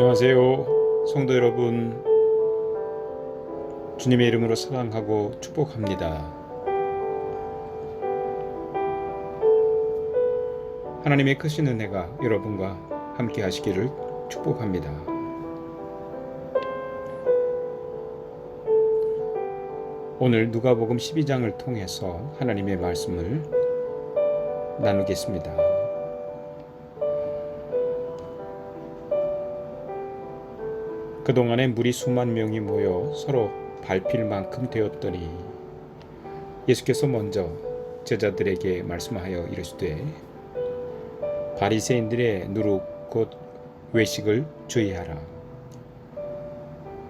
안녕하세요. 성도 여러분. 주님의 이름으로 사랑하고 축복합니다. 하나님의 크신 은혜가 여러분과 함께 하시기를 축복합니다. 오늘 누가복음 12장을 통해서 하나님의 말씀을 나누겠습니다. 그동안에 물이 수만 명이 모여 서로 밟힐 만큼 되었더니 예수께서 먼저 제자들에게 말씀하여 이르시되 바리새인들의 누룩 곧 외식을 주의하라.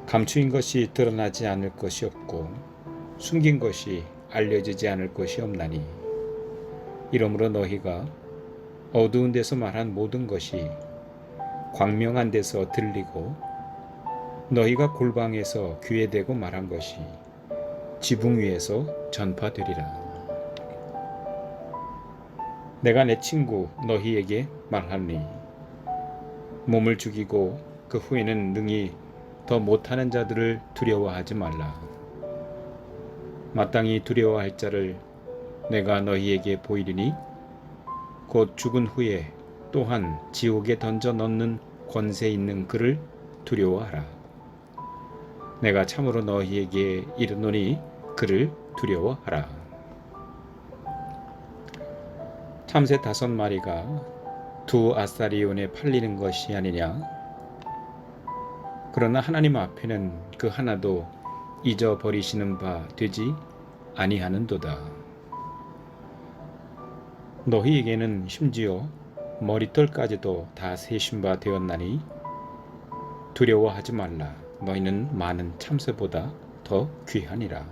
감추인 것이 드러나지 않을 것이 없고 숨긴 것이 알려지지 않을 것이 없나니 이러므로 너희가 어두운 데서 말한 모든 것이 광명한 데서 들리고 너희가 골방에서 귀에 대고 말한 것이 지붕 위에서 전파되리라. 내가 내 친구 너희에게 말하니 몸을 죽이고 그 후에는 능히 더 못하는 자들을 두려워하지 말라. 마땅히 두려워할 자를 내가 너희에게 보이리니 곧 죽은 후에 또한 지옥에 던져 넣는 권세 있는 그를 두려워하라. 내가 참으로 너희에게 이르노니 그를 두려워하라. 참새 다섯 마리가 두 아사리온에 팔리는 것이 아니냐? 그러나 하나님 앞에는 그 하나도 잊어버리시는 바 되지 아니하는도다. 너희에게는 심지어 머리털까지도 다 세신 바 되었나니 두려워하지 말라. 너희는 많은 참새보다 더 귀하니라.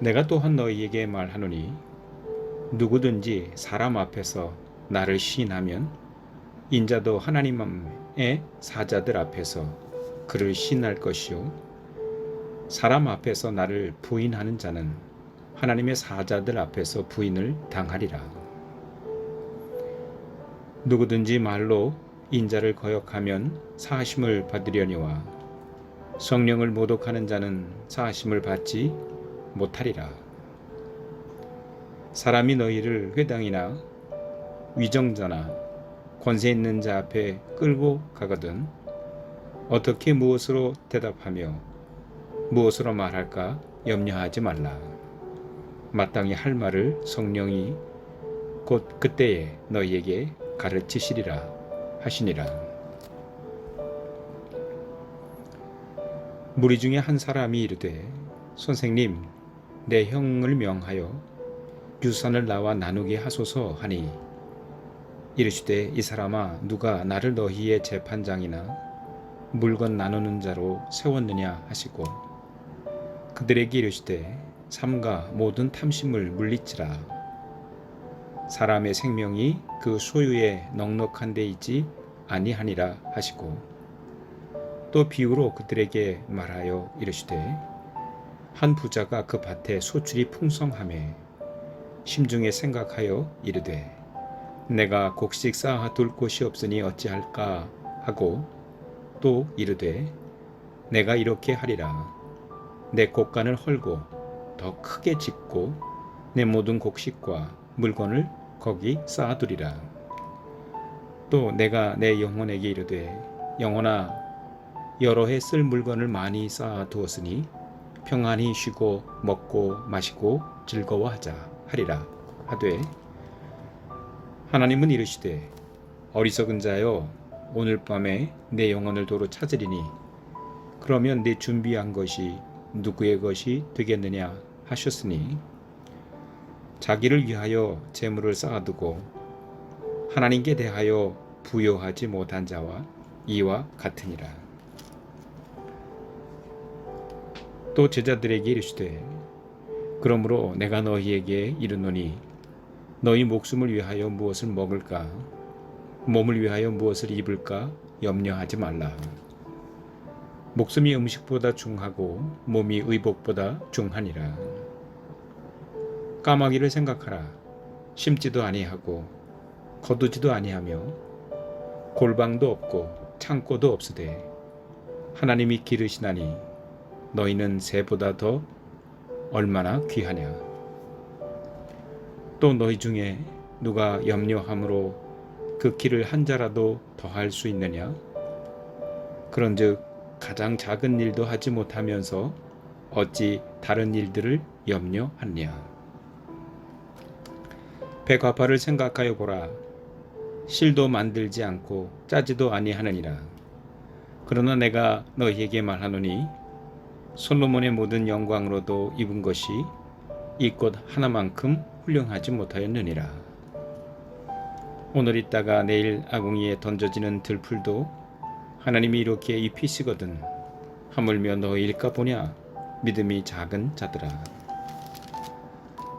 내가 또한 너희에게 말하노니 누구든지 사람 앞에서 나를 시인하면 인자도 하나님의 사자들 앞에서 그를 시인할 것이요 사람 앞에서 나를 부인하는 자는 하나님의 사자들 앞에서 부인을 당하리라. 누구든지 말로 인자를 거역하면 사하심을 받으려니와 성령을 모독하는 자는 사하심을 받지 못하리라. 사람이 너희를 회당이나 위정자나 권세 있는 자 앞에 끌고 가거든 어떻게 무엇으로 대답하며 무엇으로 말할까 염려하지 말라. 마땅히 할 말을 성령이 곧 그때에 너희에게 가르치시리라 하시니라. 무리 중에 한 사람이 이르되 선생님 내 형을 명하여 유산을 나와 나누게 하소서 하니 이르시되 이 사람아 누가 나를 너희의 재판장이나 물건 나누는 자로 세웠느냐 하시고 그들에게 이르시되 삼가 모든 탐심을 물리치라 사람의 생명이 그 소유에 넉넉한 데 있지 아니하니라 하시고 또 비유로 그들에게 말하여 이르시되 한 부자가 그 밭에 소출이 풍성함에 심중에 생각하여 이르되 내가 곡식 쌓아 둘 곳이 없으니 어찌할까? 하고 또 이르되 내가 이렇게 하리라. 내 곡간을 헐고 더 크게 짓고 내 모든 곡식과 물건을 거기 쌓아두리라. 또 내가 내 영혼에게 이르되 영혼아 여러 해 쓸 물건을 많이 쌓아 두었으니 평안히 쉬고 먹고 마시고 즐거워하자 하리라 하되 하나님은 이르시되 어리석은 자여 오늘 밤에 내 영혼을 도로 찾으리니 그러면 내 준비한 것이 누구의 것이 되겠느냐 하셨으니 자기를 위하여 재물을 쌓아두고 하나님께 대하여 부여하지 못한 자와 이와 같으니라. 또 제자들에게 이르시되 그러므로 내가 너희에게 이르노니 너희 목숨을 위하여 무엇을 먹을까 몸을 위하여 무엇을 입을까 염려하지 말라. 목숨이 음식보다 중하고 몸이 의복보다 중하니라. 까마귀를 생각하라. 심지도 아니하고 거두지도 아니하며 골방도 없고 창고도 없으되 하나님이 기르시나니 너희는 새보다 더 얼마나 귀하냐? 또 너희 중에 누가 염려함으로 그 길을 한 자라도 더할 수 있느냐? 그런즉 가장 작은 일도 하지 못하면서 어찌 다른 일들을 염려하냐 백화파를 생각하여 보라. 실도 만들지 않고 짜지도 아니하느니라. 그러나 내가 너희에게 말하노니 솔로몬의 모든 영광으로도 입은 것이 이 꽃 하나만큼 훌륭하지 못하였느니라. 오늘 있다가 내일 아궁이에 던져지는 들풀도 하나님이 이렇게 입히시거든 하물며 너희일까 보냐? 믿음이 작은 자들아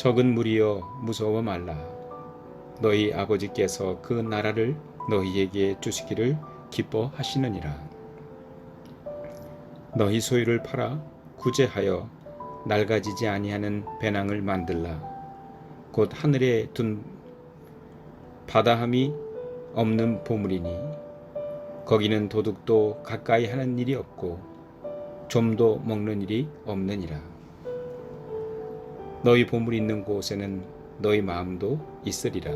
적은 무리여 무서워 말라. 너희 아버지께서 그 나라를 너희에게 주시기를 기뻐하시느니라. 너희 소유를 팔아 구제하여 낡아지지 아니하는 배낭을 만들라. 곧 하늘에 둔 바다함이 없는 보물이니 거기는 도둑도 가까이 하는 일이 없고 좀도 먹는 일이 없느니라. 너희 보물이 있는 곳에는 너희 마음도 있으리라.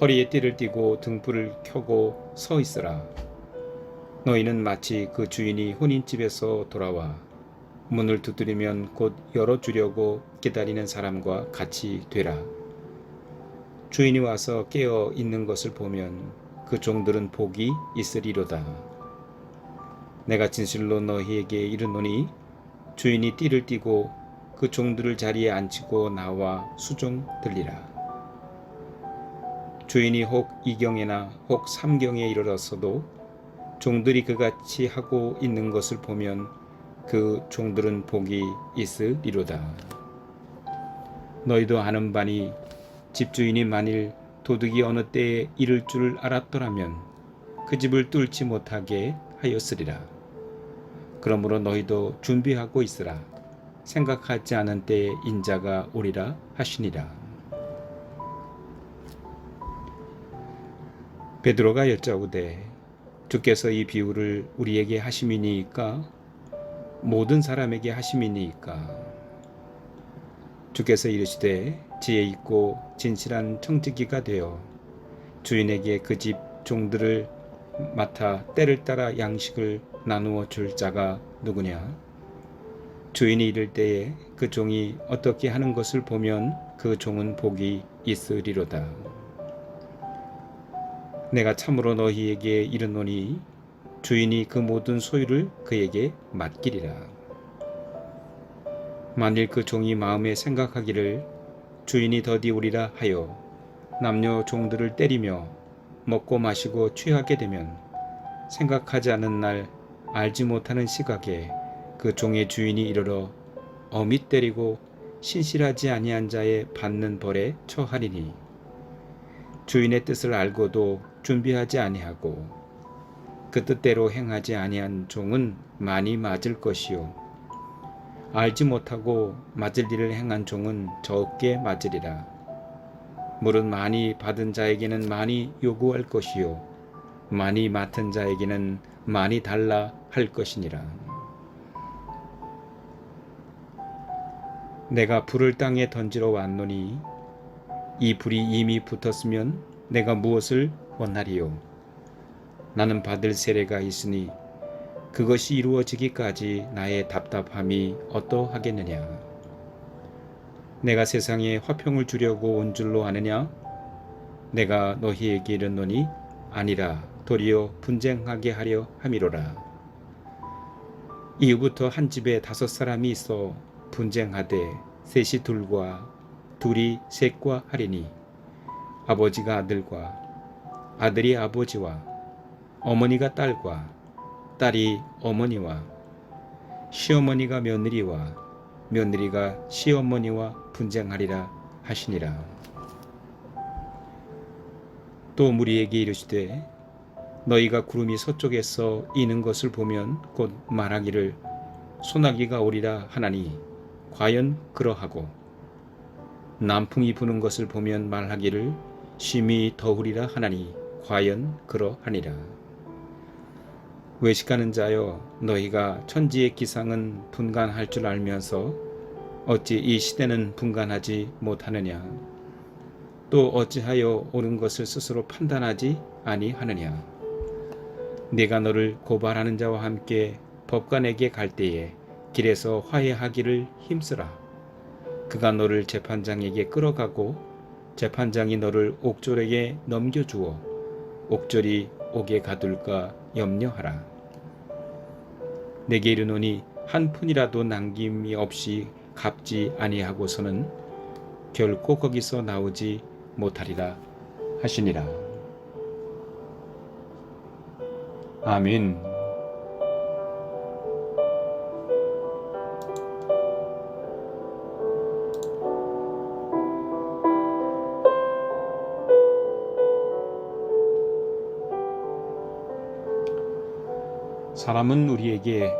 허리에 띠를 띠고 등불을 켜고 서 있으라. 너희는 마치 그 주인이 혼인집에서 돌아와 문을 두드리면 곧 열어주려고 기다리는 사람과 같이 되라. 주인이 와서 깨어 있는 것을 보면 그 종들은 복이 있으리로다. 내가 진실로 너희에게 이르노니 주인이 띠를 띠고 그 종들을 자리에 앉히고 나와 수종 들리라. 주인이 혹 이경에나 혹 삼경에 이르렀어도 종들이 그같이 하고 있는 것을 보면 그 종들은 복이 있으리로다. 너희도 아는 바니 집주인이 만일 도둑이 어느 때에 이를 줄 알았더라면 그 집을 뚫지 못하게 하였으리라. 그러므로 너희도 준비하고 있으라. 생각하지 않은 때에 인자가 오리라 하시니라. 베드로가 여짜오되 주께서 이 비유를 우리에게 하심이니까 모든 사람에게 하심이니까 주께서 이르시되 지혜 있고 진실한 청지기가 되어 주인에게 그 집 종들을 맡아 때를 따라 양식을 나누어 줄 자가 누구냐? 주인이 이를 때에 그 종이 어떻게 하는 것을 보면 그 종은 복이 있으리로다. 내가 참으로 너희에게 이르노니 주인이 그 모든 소유를 그에게 맡기리라. 만일 그 종이 마음에 생각하기를 주인이 더디 오리라 하여 남녀 종들을 때리며 먹고 마시고 취하게 되면 생각하지 않은 날 알지 못하는 시각에 그 종의 주인이 이르러 어미 때리고 신실하지 아니한 자의 받는 벌에 처하리니 주인의 뜻을 알고도 준비하지 아니하고 그 뜻대로 행하지 아니한 종은 많이 맞을 것이요. 알지 못하고 맞을 일을 행한 종은 적게 맞으리라. 물은 많이 받은 자에게는 많이 요구할 것이요 많이 맡은 자에게는 많이 달라 할 것이니라. 내가 불을 땅에 던지러 왔노니 이 불이 이미 붙었으면 내가 무엇을 원하리요? 나는 받을 세례가 있으니 그것이 이루어지기까지 나의 답답함이 어떠하겠느냐? 내가 세상에 화평을 주려고 온 줄로 아느냐? 내가 너희에게 이르노니 아니라 도리어 분쟁하게 하려 함이로라. 이후부터 한 집에 다섯 사람이 있어 분쟁하되 셋이 둘과 둘이 셋과 하리니 아버지가 아들과 아들이 아버지와 어머니가 딸과 딸이 어머니와 시어머니가 며느리와 며느리가 시어머니와 분쟁하리라 하시니라. 또 무리에게 이르시되 너희가 구름이 서쪽에서 이는 것을 보면 곧 말하기를 소나기가 오리라 하나니 과연 그러하고? 남풍이 부는 것을 보면 말하기를 심히 더우리라 하나니 과연 그러하니라. 외식하는 자여 너희가 천지의 기상은 분간할 줄 알면서 어찌 이 시대는 분간하지 못하느냐? 또 어찌하여 옳은 것을 스스로 판단하지 아니하느냐 내가 너를 고발하는 자와 함께 법관에게 갈 때에 길에서 화해하기를 힘쓰라 그가 너를 재판장에게 끌어가고 재판장이 너를 옥졸에게 넘겨주어 옥졸이 옥에 가둘까 염려하라. 내게 이르노니 한 푼이라도 남김이 없이 갚지 아니하고서는 결코 거기서 나오지 못하리라 하시니라. 아멘. 사람은 우리에게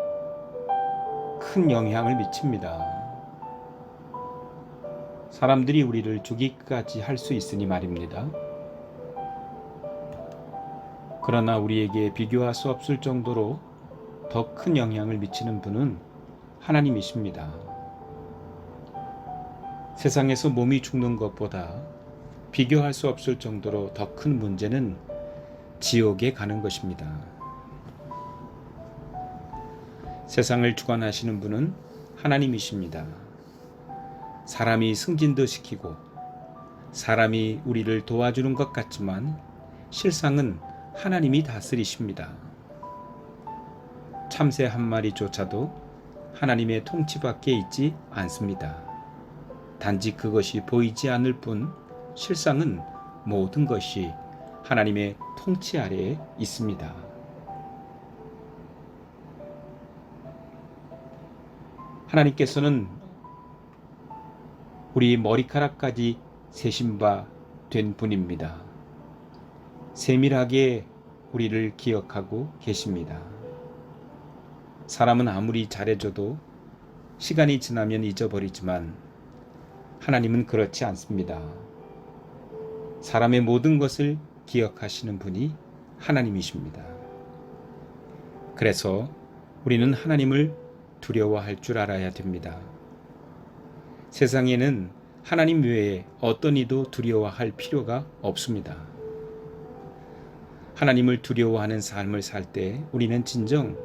큰 영향을 미칩니다. 사람들이 우리를 죽이기까지 할 수 있으니 말입니다. 그러나 우리에게 비교할 수 없을 정도로 더 큰 영향을 미치는 분은 하나님이십니다. 세상에서 몸이 죽는 것보다 비교할 수 없을 정도로 더 큰 문제는 지옥에 가는 것입니다. 세상을 주관하시는 분은 하나님이십니다. 사람이 승진도 시키고 사람이 우리를 도와주는 것 같지만 실상은 하나님이 다스리십니다. 참새 한 마리조차도 하나님의 통치 밖에 있지 않습니다. 단지 그것이 보이지 않을 뿐 실상은 모든 것이 하나님의 통치 아래에 있습니다. 하나님께서는 우리 머리카락까지 세신 바 된 분입니다. 세밀하게 우리를 기억하고 계십니다. 사람은 아무리 잘해줘도 시간이 지나면 잊어버리지만 하나님은 그렇지 않습니다. 사람의 모든 것을 기억하시는 분이 하나님이십니다. 그래서 우리는 하나님을 두려워할 줄 알아야 됩니다. 세상에는 하나님 외에 어떤 이도 두려워할 필요가 없습니다. 하나님을 두려워하는 삶을 살 때 우리는 진정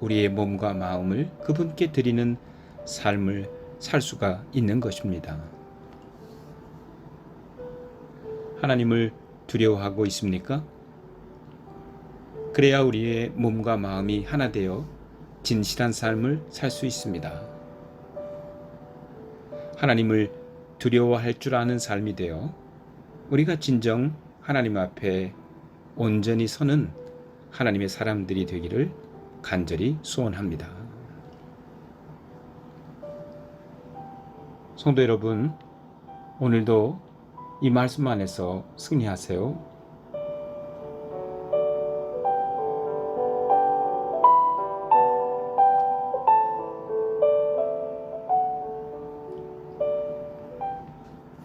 우리의 몸과 마음을 그분께 드리는 삶을 살 수가 있는 것입니다. 하나님을 두려워하고 있습니까? 그래야 우리의 몸과 마음이 하나 되어 진실한 삶을 살 수 있습니다. 하나님을 두려워할 줄 아는 삶이 되어 우리가 진정 하나님 앞에 온전히 서는 하나님의 사람들이 되기를 간절히 소원합니다. 성도 여러분, 오늘도 이 말씀 안에서 승리하세요.